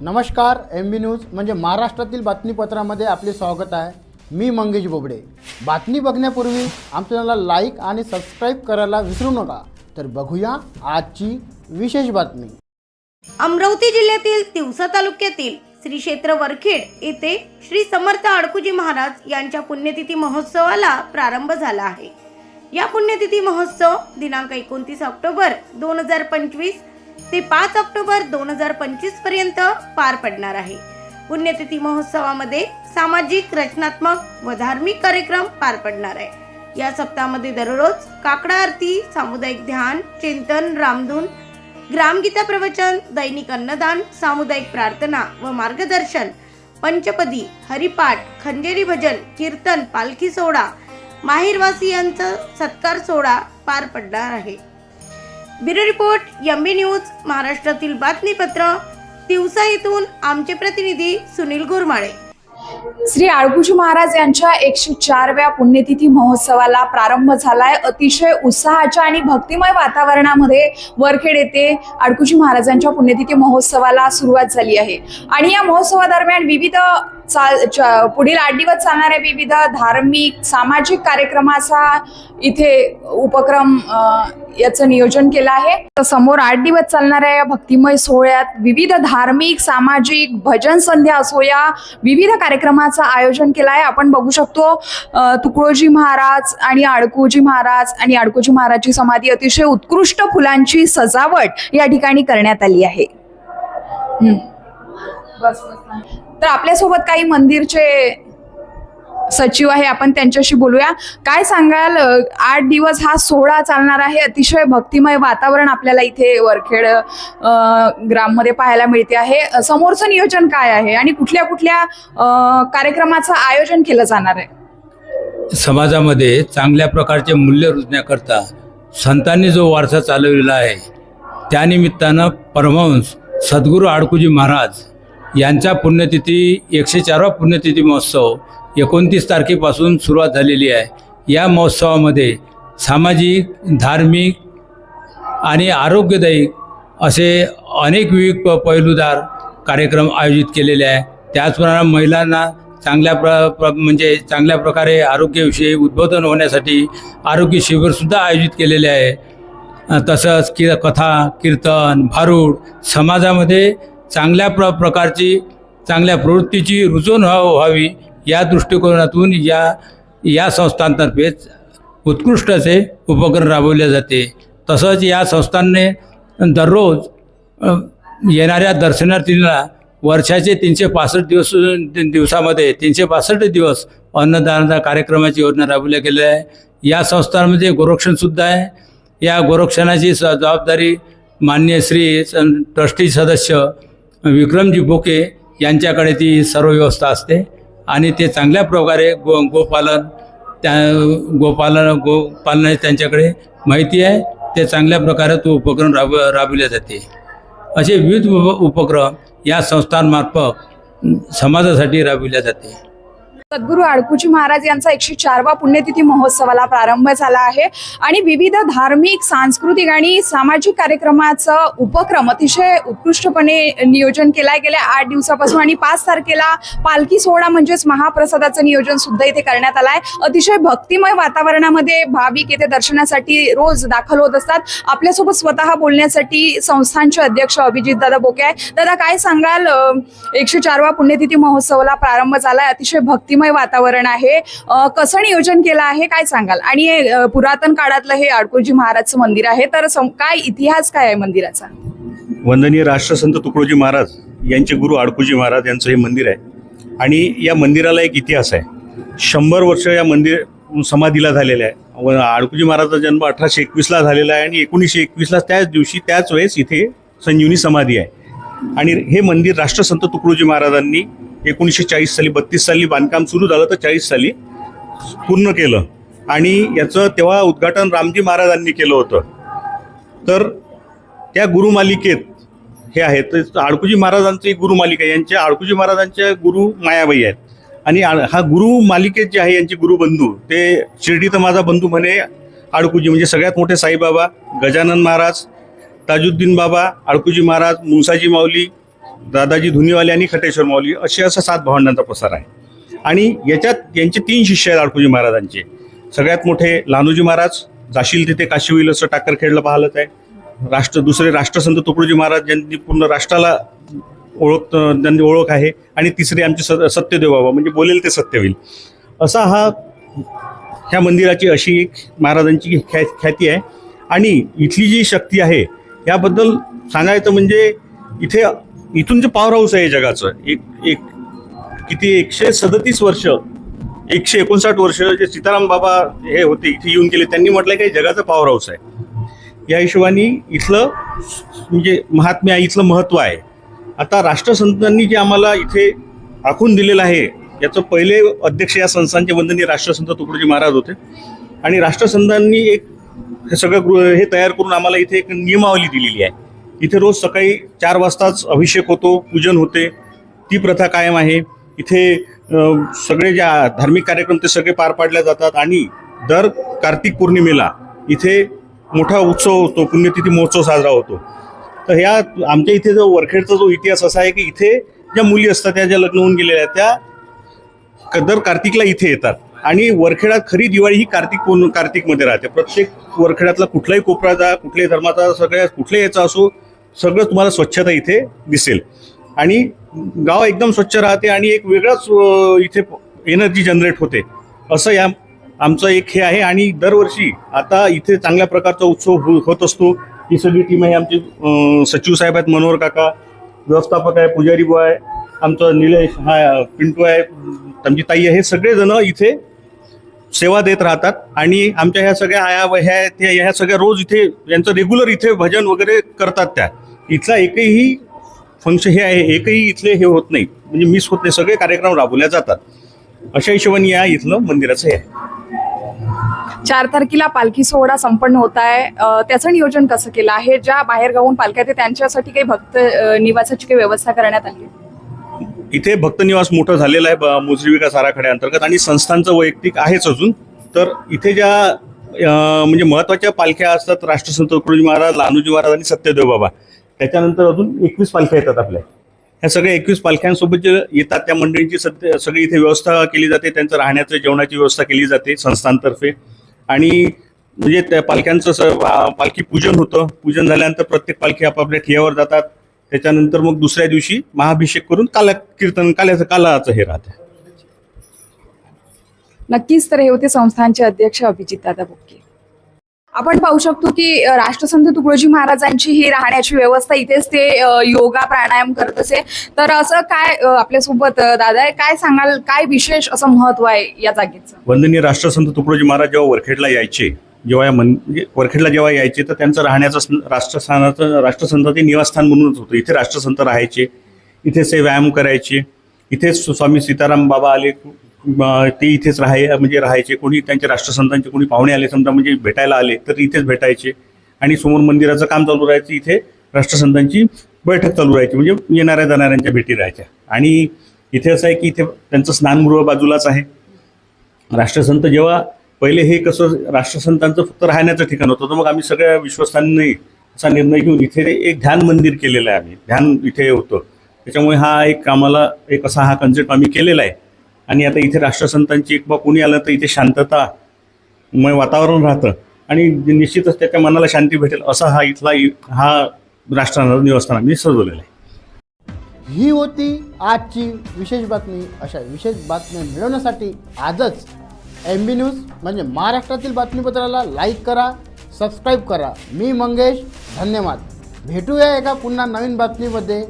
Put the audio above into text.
नमस्कार एम बी न्यूज म्हणजे महाराष्ट्रातील बातमीपत्रामध्ये आपले स्वागत आहे. मी मंगेश बोबडे. बातमी बघण्यापूर्वी आमच्या लाईक आणि सबस्क्राईब करायला विसरू नका. तर बघूया आजची विशेष बातमी. अमरावती जिल्ह्यातील तिवसा तालुक्यातील श्री क्षेत्र वरखेड येथे श्री समर्थ अडकुजी महाराज यांच्या पुण्यतिथी महोत्सवाला प्रारंभ झाला आहे. या पुण्यतिथी महोत्सव दिनांक एकोणतीस ऑक्टोबर दोन हजार पंचवीस ते पाच ऑक्टोबर दोन हजार पंचवीसपर्यंत पार पडणार आहे. पुण्यतिथी महोत्सवामध्ये सामाजिक रचनात्मक व धार्मिक कार्यक्रम पार पडणार आहे. या सप्ताहामध्ये दररोज काकडा आरती सामुदायिक ध्यान चिंतन रामधून ग्रामगीता प्रवचन दैनिक अन्नदान सामुदायिक प्रार्थना व मार्गदर्शन पंचपदी हरिपाठ खंजेरी भजन कीर्तन पालखी सोहळा माहेरवासियांचा सत्कार सोहळा पार पडणार आहे. ब्युरो रिपोर्ट एमबी न्यूज महाराष्ट्रातील बातमीपत्र दिवसा येथून आमचे प्रतिनिधी सुनील गोरमाळे. श्री आळगुजी महाराज यांच्या एकशे चारव्या पुण्यतिथी महोत्सवाला प्रारंभ झालाय. अतिशय उत्साहाच्या आणि भक्तिमय वातावरणामध्ये वरखेड येथे आडकुजी महाराजांच्या पुण्यतिथी महोत्सवाला सुरुवात झाली आहे. आणि या महोत्सवादरम्यान विविध चाल च- पुढील आठ दिवस चालणाऱ्या विविध धार्मिक सामाजिक कार्यक्रमाचा इथे उपक्रम याचं नियोजन केलं आहे. तर समोर आठ दिवस चालणाऱ्या या भक्तिमय सोहळ्यात विविध धार्मिक सामाजिक भजन संध्या असो या विविध कार्यक्रमाचं आयोजन केलं आहे. आपण बघू शकतो तुकडोजी महाराज आणि अडकोजी महाराज आणि अडकोजी महाराजची समाधी अतिशय उत्कृष्ट फुलांची सजावट या ठिकाणी करण्यात आली आहे. हम्म. तर आपल्यासोबत काही मंदिरचे सचिव आहे आपण त्यांच्याशी बोलूया. काय सांगाल आठ दिवस हा सोहळा चालणार आहे अतिशय भक्तिमय वातावरण आपल्याला इथे वरखेड ग्राममध्ये पाहायला मिळते आहे. समोरचं नियोजन काय आहे आणि कुठल्या कुठल्या कार्यक्रमाचं आयोजन केलं जाणार आहे? समाजामध्ये चांगल्या प्रकारचे मूल्य रुजण्याकरता संतांनी जो वारसा चालवलेला आहे त्यानिमित्तानं परमहंस सद्गुरू आडकुजी महाराज यांचा पुण्यतिथी एकशे चारवा पुण्यतिथी महोत्सव एकोणतीस तारखेपासून सुरुवात झालेली आहे. या महोत्सवामध्ये सामाजिक धार्मिक आणि आरोग्यदायी असे अनेक विविध प पैलूदार कार्यक्रम आयोजित केलेले आहे. त्याचप्रमाणे महिलांना चांगल्या प्र प्र म्हणजे चांगल्या प्रकारे आरोग्याविषयी उद्बोधन होण्यासाठी आरोग्य शिबिरसुद्धा आयोजित केलेले आहे. तसंच कि कथा कीर्तन भारूड समाजामध्ये चांगल्या प्र प्रकारची चांगल्या प्रवृत्तीची रुजवण व्हा व्हावी या दृष्टिकोनातून या या संस्थांतर्फेच उत्कृष्ट असे उपक्रम राबवले जाते. तसंच या संस्थांनी दररोज येणाऱ्या दर्शनार्थींना वर्षाचे तीनशे पासष्ट दिवस दिवसामध्ये तीनशे पासष्ट दिवस अन्नदानाचा कार्यक्रमाची योजना राबवल्या गेलेल्या आहे. या संस्थांमध्ये गोरक्षणसुद्धा आहे. या गोरक्षणाची स जबाबदारी मान्य श्री ट्रस्टी सदस्य विक्रमजी बोके यांच्याकडे ती सर्व व्यवस्था असते आणि ते चांगल्या प्रकारे गो गोपालन त्या गोपालन गोपालनाची त्यांच्याकडे माहिती आहे. ते चांगल्या प्रकारे तो उपक्रम राब राबविले जाते. असे विविध उप उपक्रम या संस्थांमार्फत समाजासाठी राबविले जाते. सद्गुरू अडकुजी महाराज यांचा एकशे चारवा पुण्यतिथी महोत्सवाला प्रारंभ झाला आहे. आणि विविध धार्मिक सांस्कृतिक आणि सामाजिक कार्यक्रमाचं उपक्रम अतिशय उत्कृष्टपणे नियोजन केलाय. गेल्या आठ दिवसापासून आणि पाच तारखेला पालखी सोहळा म्हणजेच महाप्रसादाचं नियोजन सुद्धा इथे करण्यात आलंय. अतिशय भक्तिमय वातावरणामध्ये भाविक येथे दर्शनासाठी रोज दाखल होत असतात. आपल्यासोबत स्वतः बोलण्यासाठी संस्थांचे अध्यक्ष अभिजित दादा बोके आहे दादा काय सांगाल? एकशे चारवा पुण्यतिथी महोत्सवाला प्रारंभ झालाय. अतिशय भक्तिमय वातावरण आहे. कसं नियोजन केलं आहे? काय सांगाल? आणि पुरातन काळातलं हे आडकोजी महाराजचं मंदिर आहे तर काय इतिहास काय आहे मंदिराचा? वंदनीय राष्ट्रसंत तुकडोजी महाराज यांचे गुरु अडकुजी महाराज यांचं हे मंदिर आहे. आणि या मंदिराला एक इतिहास आहे. शंभर वर्ष या मंदिर समाधीला झालेलं आहे. व आडकुजी महाराजचा जन्म अठराशे एकवीसला झालेला आहे आणि एकोणीसशे एकवीसला त्याच दिवशी त्याच वेळेस इथे संजीवनी समाधी आहे. आणि हे मंदिर राष्ट्रसंत तुकडोजी महाराजांनी एकोणीसशे चाळीस साली बत्तीस साली बांधकाम सुरू झालं तर चाळीस साली पूर्ण केलं. आणि याचं तेव्हा उद्घाटन रामजी महाराजांनी केलं होतं. तर त्या गुरुमालिकेत हे आहेत. तर आडकुजी महाराजांचं एक गुरुमालिका आहे. यांच्या आडकुजी महाराजांच्या गुरु मायाबाई आहेत. आणि हा गुरु मालिकेत जे आहे यांचे गुरुबंधू ते शिर्डीत माझा बंधू म्हणे आडकुजी. म्हणजे सगळ्यात मोठे साईबाबा गजानन महाराज ताजुद्दीन बाबा आडकुजी महाराज मुंसाजी माऊली दादाजी धुनीवाले आणि खटेश्वर माऊली असे असा सात भावंडांचा प्रसार आहे. आणि याच्यात यांचे तीन शिष्य आहेत आडकुजी महाराजांचे. सगळ्यात मोठे लालूजी महाराज जाशील तिथे काशी होईल असं टाकरखेडला खेळलं पाहिलंच आहे. राष्ट्र दुसरे राष्ट्रसंत तुकडोजी महाराज ज्यांनी पूर्ण राष्ट्राला ओळख त्यांनी ओळख आहे. आणि तिसरे आमचे स सत्यदेव बाबा म्हणजे बोलेल ते सत्य होईल. असा हा ह्या मंदिराची अशी एक महाराजांची ख्या ख्याती आहे. आणि इथली जी शक्ती आहे याबद्दल सांगायचं म्हणजे इथे इथून जे पॉवर हाऊस आहे जगाचं एक एक किती एकशे सदतीस वर्ष एकशे एकोणसाठ वर्ष जे सीताराम बाबा हे होते इथे येऊन गेले त्यांनी म्हटलं की जगाचं पॉवर हाऊस आहे. या हिशोबाने इथलं म्हणजे महात्म्य आहे इथलं महत्त्व आहे. आता राष्ट्रसंतांनी जे आम्हाला इथे आखून दिलेलं आहे याचं पहिले अध्यक्ष या संस्थांचे वंदनीय राष्ट्रसंत तुकडोजी महाराज होते. आणि राष्ट्रसंतांनी एक हे सगळं गृह हे तयार करून आम्हाला इथे एक नियमावली दिलेली आहे. इथे रोज सकाळी चार वाजताच अभिषेक होतो पूजन होते. ती प्रथा कायम आहे. इथे सगळे ज्या धार्मिक कार्यक्रम ते सगळे पार पाडल्या जातात आणि दर कार्तिक पौर्णिमेला इथे मोठा उत्सव होतो पुण्यतिथी महोत्सव साजरा होतो. तर ह्या आमच्या इथे जो वरखेडचा जो इतिहास असा आहे की इथे ज्या मुली असतात त्या ज्या लग्न होऊन गेलेल्या त्या क- दर कार्तिकला इथे येतात. आणि वरखेडा खरी दिवाळी ही कार्तिक पौर्ण कार्तिकमध्ये राहते. प्रत्येक वरखेड्यातला कुठलाही कोपराचा कुठल्याही धर्माचा सगळ्या कुठल्याही याचा असो सगळं तुम्हाला स्वच्छता इथे दिसेल. आणि गाव एकदम स्वच्छ राहते आणि एक वेगळाच इथे एनर्जी जनरेट होते. असं या आमचं एक हे आहे आणि दरवर्षी आता इथे चांगल्या प्रकारचा उत्सव हो- होत असतो. ही सगळी टीम आहे आमची सचिव साहेब आहेत मनोहर काका व्यवस्थापक आहे पुजारी बुवा आहे आमचं निलेश हा पिंटू आहे आमची ताई आहे हे सगळेजण इथे सेवा देत राहतात आणि आमच्या ह्या सगळ्या आया व ह्या त्या ह्या सगळ्या रोज इथे यांचं रेग्युलर इथे भजन वगैरे करतात त्या. इथला एकही फंक्शन हे आहे एकही इथले हे होत नाही. म्हणजे मिस होत नाही. सगळे कार्यक्रम राबवल्या जातात. अशा हिशोबाने या इथलं मंदिराचं हे आहे. चार तारखेला पालखी सोहळा संपन्न होत आहे. त्याचं नियोजन कसं केलं आहे? ज्या बाहेर गावून पालख्या त्यांच्यासाठी काही भक्त निवासाची काही व्यवस्था करण्यात आली इथे भक्तनिवास मोठं झालेलं आहे ब- मुजरी विकास आराखड्याअंतर्गत आणि संस्थांचं वैयक्तिक आहेच अजून. तर इथे ज्या म्हणजे महत्त्वाच्या पालख्या असतात राष्ट्रसंत तुकडोजी महाराज लालूजी महाराज आणि सत्यदेव बाबा. त्याच्यानंतर अजून एकवीस पालख्या येतात आपल्या. ह्या सगळ्या एकवीस पालख्यांसोबत जे येतात त्या मंडळींची सध्या सगळी इथे व्यवस्था केली जाते त्यांचं राहण्याचं जेवणाची व्यवस्था केली जाते संस्थांतर्फे. आणि म्हणजे त्या पालख्यांचं पालखी पूजन होतं. पूजन झाल्यानंतर प्रत्येक पालखी आपापल्या ठियावर जातात. त्याच्यानंतर मग दुसऱ्या दिवशी महाभिषेक करून काला कीर्तन काल्याचं कालाचं हे राहतं नक्कीच तर हे होते संस्थानचे अध्यक्ष अभिजित दादा बुक्के आपण पाहू शकतो की राष्ट्रसंत तुकडोजी महाराजांची ही राहण्याची व्यवस्था इथेच ते योगा प्राणायाम करत असे. तर असं काय आपल्यासोबत दादा काय सांगाल? काय विशेष असं महत्त्व आहे या जागेचं? वंदनीय राष्ट्रसंत तुकडोजी महाराज जेव्हा वरखेडला यायचे जेव्हा या मन म्हणजे वरखेडला जेव्हा यायचे तर त्यांचं राहण्याचं राष्ट्रस्थानाचं राष्ट्रस्थानाचं राष्ट्रसंताचे निवासस्थान म्हणूनच होतं. इथे राष्ट्रसंत राहायचे इथेच ते व्यायाम करायचे इथेच स्वामी सीताराम बाबा आले ते इथेच राहाय म्हणजे राहायचे. कोणी त्यांचे राष्ट्रसंतांचे कोणी पाहुणे आले समजा म्हणजे भेटायला आले तर इथेच भेटायचे. आणि समोर मंदिराचं काम चालू राहायचं इथे राष्ट्रसंतांची बैठक चालू राहायची म्हणजे येणाऱ्या जाणाऱ्यांच्या भेटी राहायच्या. आणि इथे असं आहे की इथे त्यांचं स्नानगृह बाजूलाच आहे. राष्ट्रसंत जेव्हा पहिले हे कसं राष्ट्रसंतांचं फक्त राहण्याचं ठिकाण होतं तर मग आम्ही सगळ्या विश्वस्तांनी असा निर्णय घेऊन इथे एक ध्यान मंदिर केलेलं आहे आम्ही. ध्यान इथे होतं. त्याच्यामुळे हा एक आम्हाला एक असा हा कन्सेप्ट आम्ही केलेला आहे. आणि आता इथे राष्ट्रसंतांची एक बा कोणी आलं तर इथे शांतता वातावरण राहतं. आणि निश्चितच त्याच्या मनाला शांती भेटेल असा हा इथला हा राष्ट्र निवासस्थान आम्ही सजवलेला आहे. ही होती आजची विशेष बातमी. अशा विशेष बातम्या मिळवण्यासाठी आजच एम बी न्यूज म्हणजे महाराष्ट्रातील बातमीपत्राला लाईक करा सबस्क्राईब करा. मी मंगेश धन्यवाद. भेटूया एका पुन्हा नवीन बातमीमध्ये.